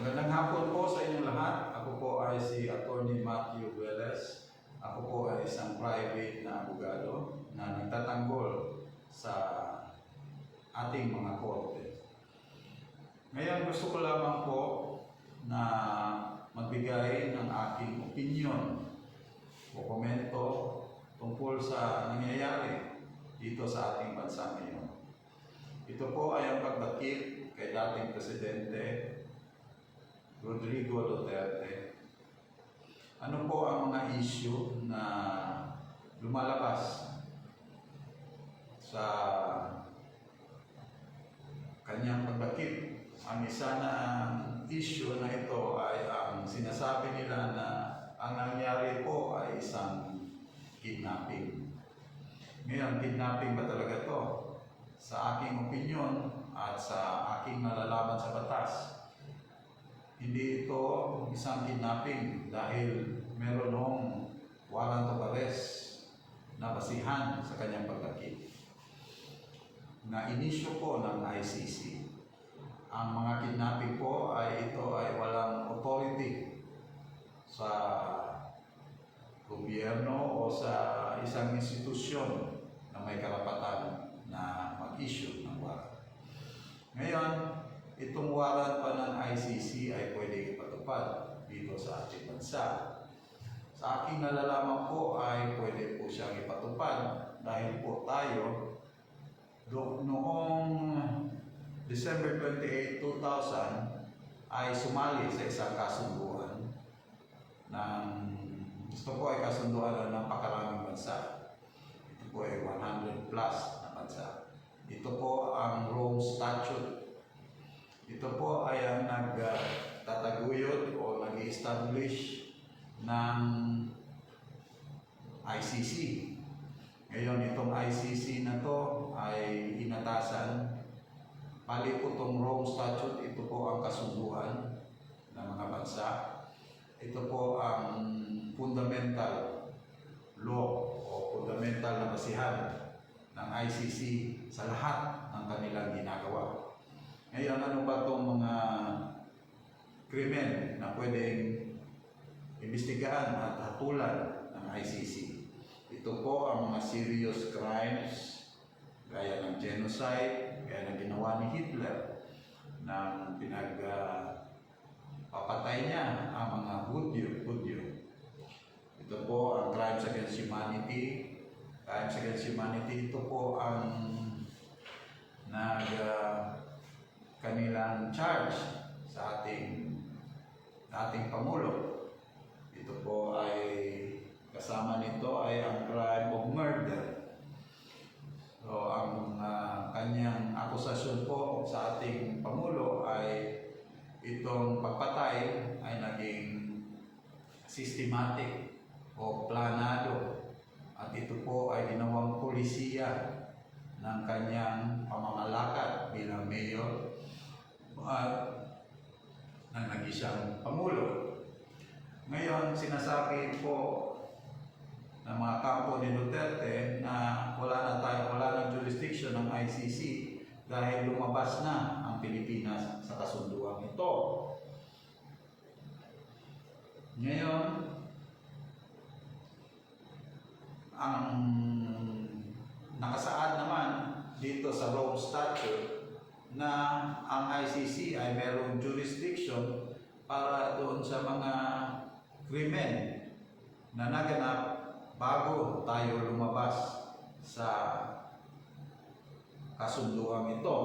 Magandang hapon po sa inyong lahat. Ako po ay si Attorney Matthew Velez. Ako po ay isang private na abogado na nagtatanggol sa ating mga korte. Ngayon gusto ko lamang po na magbigay ng aking opinion o komento tungkol sa nangyayari dito sa ating bansa ngayon. Ito po ay ang pagdakip kay dating Presidente Rodrigo Duterte. Ano po ang mga issue na lumalabas sa kanyang pagdakip? Ang isa na issue na ito ay ang sinasabi nila na ang nangyari po ay isang kidnapping. Ngayon, kidnapping ba talaga to? Sa aking opinion at sa aking nalalaman sa batas, hindi ito isang kidnapping dahil meron hong warrant of arrest na basihan sa kanyang pagdakip na inisyo po ng ICC. Ang mga kidnapping po ay ito ay walang authority sa gobyerno o sa isang institusyon na may karapatan na mag-issue ng warrant. Ngayon, itong warrant pa ng ICC ay pwede ipatupad dito sa ating bansa. Sa aking nalalaman po ay pwede po siyang ipatupad dahil po tayo do- noong December 28, 2000 ay sumali sa isang kasunduan ng gusto ko ay kasunduan ng napakaraming bansa. Ito po ay 100 plus na bansa. Ito po ang Rome Statute ito po ay ang nagtataguyod o nag-establish ng ICC. Ngayon, itong ICC na to ay inatasan. Pali po itong Rome Statute, ito po ang kasunduan ng mga bansa. Ito po ang fundamental law o fundamental na basihan ng ICC sa lahat ng kanilang ginagawa. Ngayon, ano ba itong mga krimen na pwedeng imbestigahan at hatulan ng ICC? Ito po ang mga serious crimes gaya ng genocide, gaya ng ginawa ni Hitler nang pinag papatay niya ang mga Hudyo, Hudyo. Ito po ang crimes against humanity. Crimes against humanity, ito po ang nag ah, kanilang charge sa ating ating Pangulo. Kasama nito ay ang crime of murder. So ang ah, kanyang akusasyon po sa ating Pangulo ay itong pagpatay ay naging systematic o planado at ito po ay ginawang polisiya ng kanyang pamamalakad bilang mayor at ng nag-isang Pangulo. Ngayon, sinasabi po kampo ni Duterte na wala na tayo, wala ng jurisdiction ng ICC dahil lumabas na ang Pilipinas sa kasunduang ito. Ngayon, ang nakasaad naman dito sa Rome Statute na ang ICC ay mayroong jurisdiction para doon sa mga krimen na naganap bago tayo lumabas sa kasunduang ito.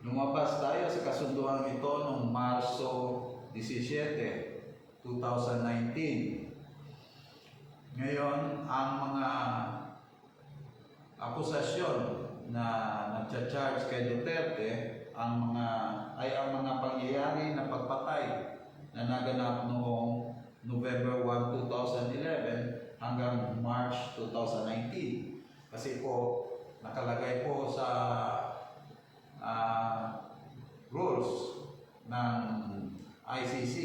Lumabas tayo sa kasunduang ito noong Marso 17, 2019. Ngayon, ang mga akusasyon na nagcha-charge kay Duterte ang mga ay ang mga pangyayari na pagpatay na naganap noong November 1, 2011 hanggang March 2019. Kasi po nakalagay po sa ah, rules ng ICC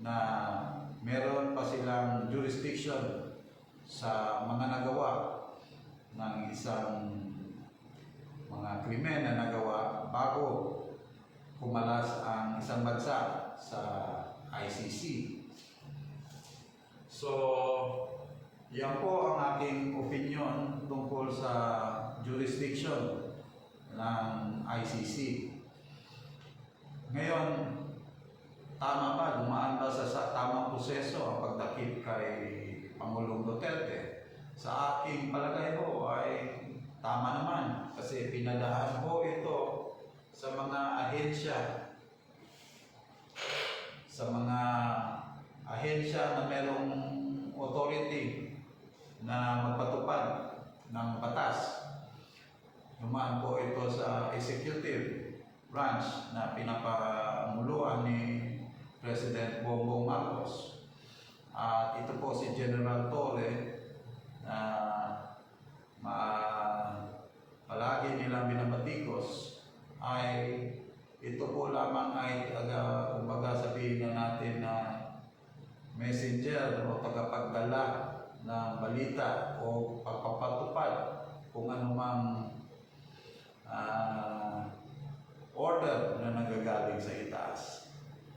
na meron pa silang jurisdiction sa mga nagawa ng isang mga krimen na nagawa bago kumalas ang isang bansa sa ICC. So, yan po ang aking opinion tungkol sa jurisdiction ng ICC. Ngayon, tama ba, dumaan ba sa, sa tamang proseso ang pagdakip kay Pangulong Duterte? Sa aking palagay ho ay tama naman kasi pinadaan ko ito sa mga ahensya sa mga ahensya na merong authority na magpatupad ng batas. Dumaan po ito sa executive branch na pinapamuluan ni President Bongbong Marcos. At ito po si General Torre na ma palagi nilang binabatikos ay ito po lamang ay aga, kumbaga sabihin na natin na messenger o tagapagdala ng balita o pagpapatupad kung anumang ah, order na nanggagaling sa itaas.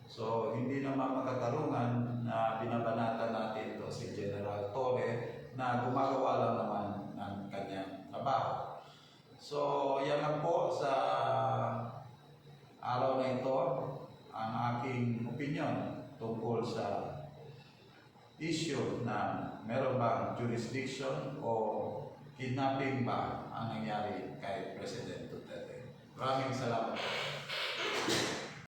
So, hindi naman makatarungan na binabanatan natin to si General Torre na gumagawa lang naman ng kanyang trabaho. So, yan lang po sa araw na ito ang aking opinion tungkol sa issue na meron bang jurisdiction o kidnapping ba ang nangyari kay President Duterte. Maraming salamat.